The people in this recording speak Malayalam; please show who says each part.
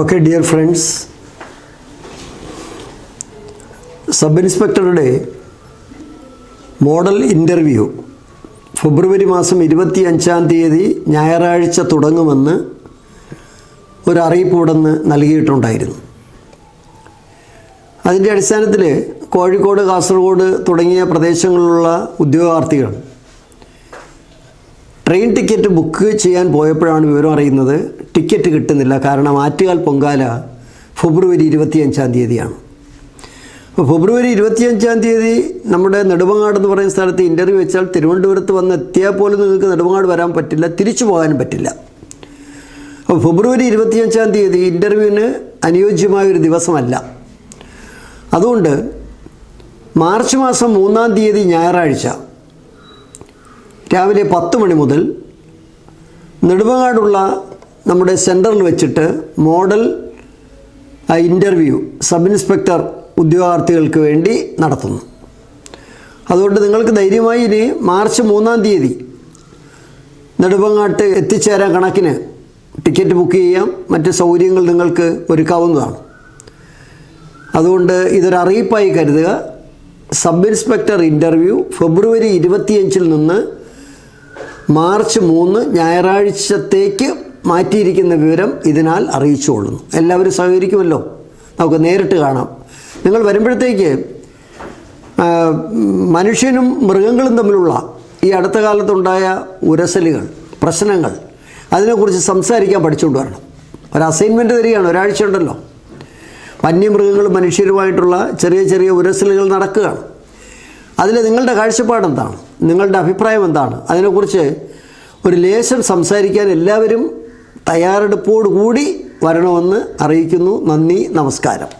Speaker 1: ഓക്കെ ഡിയർ ഫ്രണ്ട്സ് സബ് ഇൻസ്പെക്ടറുടെ മോഡൽ ഇന്റർവ്യൂ ഫെബ്രുവരി മാസം ഇരുപത്തി അഞ്ചാം തീയതി ഞായറാഴ്ച തുടങ്ങുമെന്ന് ഒരറിയിപ്പ് ഉടന്ന് നൽകിയിട്ടുണ്ടായിരുന്നു. അതിന്റെ അടിസ്ഥാനത്തിൽ കോഴിക്കോട് കാസർഗോഡ് തുടങ്ങിയ പ്രദേശങ്ങളിലുള്ള ഉദ്യോഗാർത്ഥികൾ ട്രെയിൻ ടിക്കറ്റ് ബുക്ക് ചെയ്യാൻ പോയപ്പോഴാണ് വിവരം അറിയുന്നത്. ടിക്കറ്റ് കിട്ടുന്നില്ല. കാരണം ആറ്റുകാൽ പൊങ്കാല ഫെബ്രുവരി ഇരുപത്തിയഞ്ചാം തീയതിയാണ്. അപ്പോൾ ഫെബ്രുവരി ഇരുപത്തിയഞ്ചാം തീയതി നമ്മുടെ നെടുമങ്ങാട് എന്ന് പറയുന്ന സ്ഥലത്ത് ഇന്റർവ്യൂ വെച്ചാൽ തിരുവനന്തപുരത്ത് വന്ന് എത്തിയാൽ പോലും നിങ്ങൾക്ക് നെടുമങ്ങാട് വരാൻ പറ്റില്ല തിരിച്ചു പോകാനും പറ്റില്ല. അപ്പോൾ ഫെബ്രുവരി ഇരുപത്തിയഞ്ചാം തീയതി ഇന്റർവ്യൂവിന് അനുയോജ്യമായ ഒരു ദിവസമല്ല. അതുകൊണ്ട് മാർച്ച് മാസം മൂന്നാം തീയതി ഞായറാഴ്ച രാവിലെ പത്ത് മണി മുതൽ നെടുമങ്ങാടുള്ള നമ്മുടെ സെന്ററിൽ വെച്ചിട്ട് മോഡൽ ഇന്റർവ്യൂ സബ് ഇൻസ്പെക്ടർ ഉദ്യോഗാർത്ഥികൾക്ക് വേണ്ടി നടത്തുന്നു. അതുകൊണ്ട് നിങ്ങൾക്ക് ധൈര്യമായി ഇനി മാർച്ച് മൂന്നാം തീയതി നെടുമ്പങ്ങാട്ട് എത്തിച്ചേരാൻ കണക്കിന് ടിക്കറ്റ് ബുക്ക് ചെയ്യാം. മറ്റ് സൗകര്യങ്ങൾ നിങ്ങൾക്ക് ഒരുക്കാവുന്നതാണ്. അതുകൊണ്ട് ഇതൊരു അറിയിപ്പായി കരുതുക. സബ് ഇൻസ്പെക്ടർ ഇന്റർവ്യൂ ഫെബ്രുവരി ഇരുപത്തിയഞ്ചിൽ നിന്ന് മാർച്ച് മൂന്ന് ഞായറാഴ്ചത്തേക്ക് മാറ്റിയിരിക്കുന്ന വിവരം ഇതിനാൽ അറിയിച്ചുകൊള്ളുന്നു. എല്ലാവരും സഹകരിക്കുമല്ലോ? നമുക്ക് നേരിട്ട് കാണാം. നിങ്ങൾ വരുമ്പോഴത്തേക്ക് മനുഷ്യനും മൃഗങ്ങളും തമ്മിലുള്ള ഈ അടുത്ത കാലത്തുണ്ടായ ഉരസലുകൾ പ്രശ്നങ്ങൾ അതിനെക്കുറിച്ച് സംസാരിക്കാൻ പഠിച്ചുകൊണ്ട് വരണം. ഒരു അസൈൻമെന്റ് തരികയാണ് ഒരാഴ്ച ഉണ്ടല്ലോ. വന്യമൃഗങ്ങളും മനുഷ്യരുമായിട്ടുള്ള ചെറിയ ചെറിയ ഉരസലുകൾ നടക്കുകയാണ്. അതിൽ നിങ്ങളുടെ കാഴ്ചപ്പാട് എന്താണ്? നിങ്ങളുടെ അഭിപ്രായം എന്താണ്? അതിനെക്കുറിച്ച് ഒരു ലേശം സംസാരിക്കാൻ എല്ലാവരും തയ്യാറെടുപ്പോടുകൂടി വരണമെന്ന് അറിയിക്കുന്നു. നന്ദി നമസ്കാരം.